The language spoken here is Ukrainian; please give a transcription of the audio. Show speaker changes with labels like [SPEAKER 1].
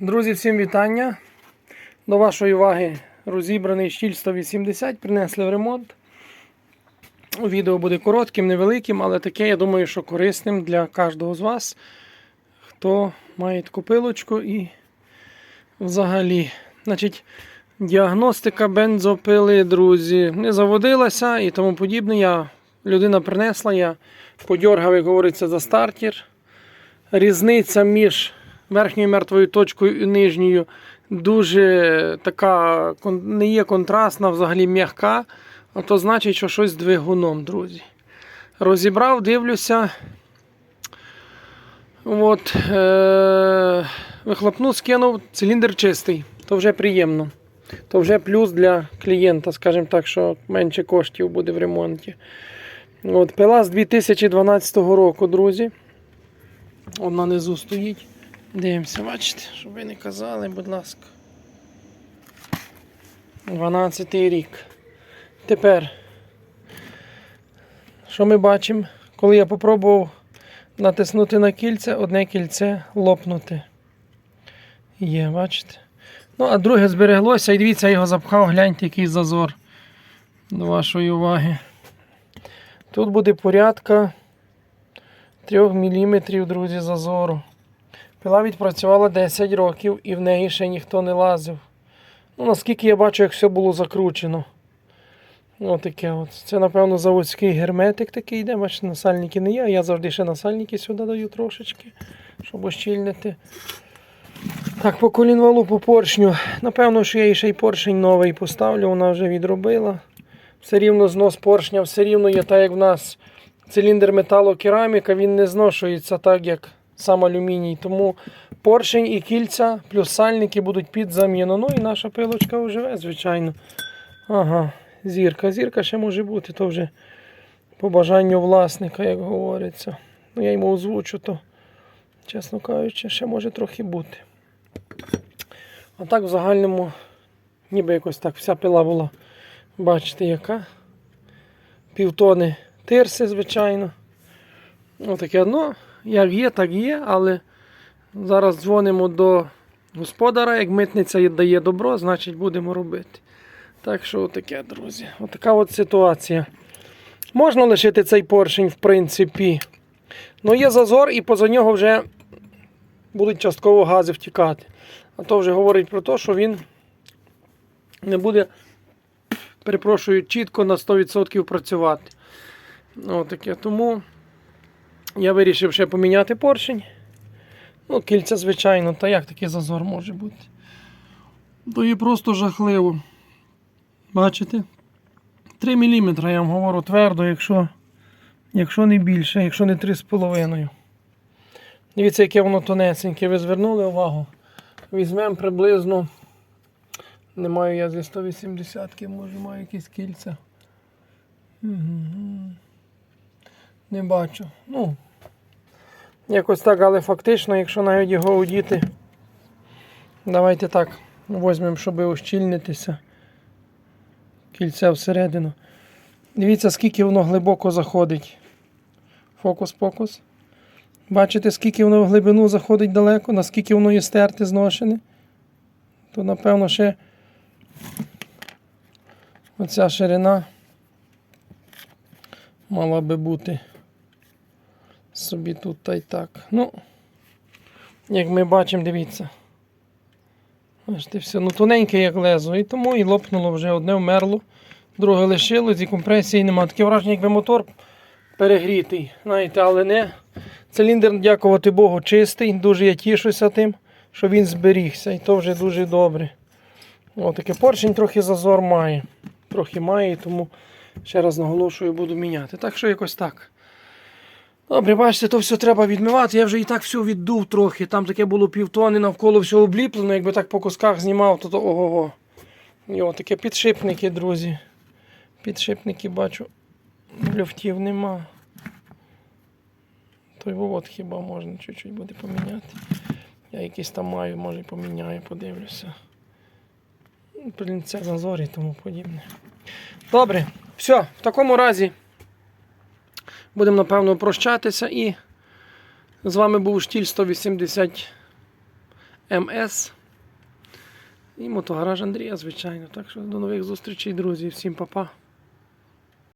[SPEAKER 1] Друзі, всім вітання. До вашої уваги розібраний щіль 180 принесли в ремонт. Відео буде коротким, невеликим, але таке, я думаю, що корисним для кожного з вас, хто має таку пилочку і взагалі. Значить, діагностика бензопили, друзі, не заводилася і тому подібне. Я, людина принесла, я подьоргав, як говориться, за стартер. Різниця між верхньою мертвою точкою і нижньою дуже така не є контрастна, взагалі м'яка. А то значить, що щось з двигуном, друзі. Розібрав, дивлюся. От, е- вихлопну скинув, циліндр чистий. То вже приємно. То вже плюс для клієнта, скажімо так, що менше коштів буде в ремонті. От, пила з 2012 року, друзі. Одна внизу стоїть. Дивимося, бачите, щоб ви не казали, будь ласка. 12 рік. Тепер, що ми бачимо? Коли я попробував натиснути на кільце, одне кільце лопнути. Є, бачите? Ну, а друге збереглося, і дивіться, я його запхав, гляньте, який зазор до вашої уваги. Тут буде порядка 3 мм, друзі, зазору. Пила відпрацювала 10 років і в неї ще ніхто не лазив. Ну, наскільки я бачу, як все було закручено. Отаке от. Це, напевно, заводський герметик такий йде. Бачите, насальники не є, я завжди ще насальники сюди даю трошечки, щоб ощільнити. Так, по колінвалу, по поршню. Напевно, що я їй ще й поршень новий поставлю, вона вже відробила. Все рівно знос поршня, все рівно є так, як в нас циліндр металокераміка, він не зношується так, як сам алюміній. Тому поршень і кільця плюс сальники будуть під заміну. Ну і наша пилочка оживе, звичайно. Ага, зірка. Зірка ще може бути, то вже по бажанню власника, як говориться. Ну, я йому озвучу, то, чесно кажучи, ще може трохи бути. А так в загальному, ніби якось так вся пила була. Бачите, яка. Півтони тирси, звичайно. Отаке, ну, як є, так є, але зараз дзвонимо до господара. Як митниця дає добро, значить будемо робити. Так що отаке, друзі. Отака от ситуація. Можна лишити цей поршень, в принципі. Ну є зазор, і поза нього вже будуть частково гази втікати. А то вже говорить про те, що він не буде, перепрошую, чітко на 100% працювати. Отаке. Тому я вирішив ще поміняти поршень. Ну, кільця, звичайно, та як такий зазор може бути? То є просто жахливо. Бачите? 3 мм, я вам говорю твердо, якщо, якщо не більше, якщо не 3,5. Дивіться, яке воно тонесеньке. Ви звернули увагу. Візьмемо приблизно. Не маю я зі 180-ки, може маю якісь кільця. Мгм. Не бачу. Ну, якось так, але фактично, якщо навіть його одіти, давайте так, візьмемо, щоб ущільнитися. Кільце всередину. Дивіться, скільки воно глибоко заходить. Фокус-покус. Бачите, скільки воно в глибину заходить далеко, наскільки воно є стерте, зношене. То, напевно, ще оця ширина мала би бути собі тут та й так. Ну, як ми бачимо, дивіться. Бачите, все. Ну, тоненьке, як лезо. І тому і лопнуло вже одне вмерло, друге лишилось, і компресії нема. Таке враження, якби мотор перегрітий. Знаєте, але не. Циліндр, дякувати Богу, чистий. Дуже я тішуся тим, що він зберігся. І то вже дуже добре. Отаке поршень трохи зазор має. Трохи має, тому ще раз наголошую, буду міняти. Так що якось так. Добре, бачите, то все треба відмивати. Я вже і так все віддув трохи. Там таке було півтони навколо все обліплено. Якби так по кусках знімав, то, то ого-го. От таке підшипники, друзі. Підшипники бачу. Люфтів нема. Той от хіба можна чуть-чуть буде поміняти. Я якийсь там маю, може поміняю, подивлюся. Ну, Блін, це зазор і тому подібне. Добре, все, в такому разі будемо, напевно, прощатися і з вами був штіль 180 МС. І мотогараж Андрія, звичайно. Так що до нових зустрічей, друзі. Всім па-па.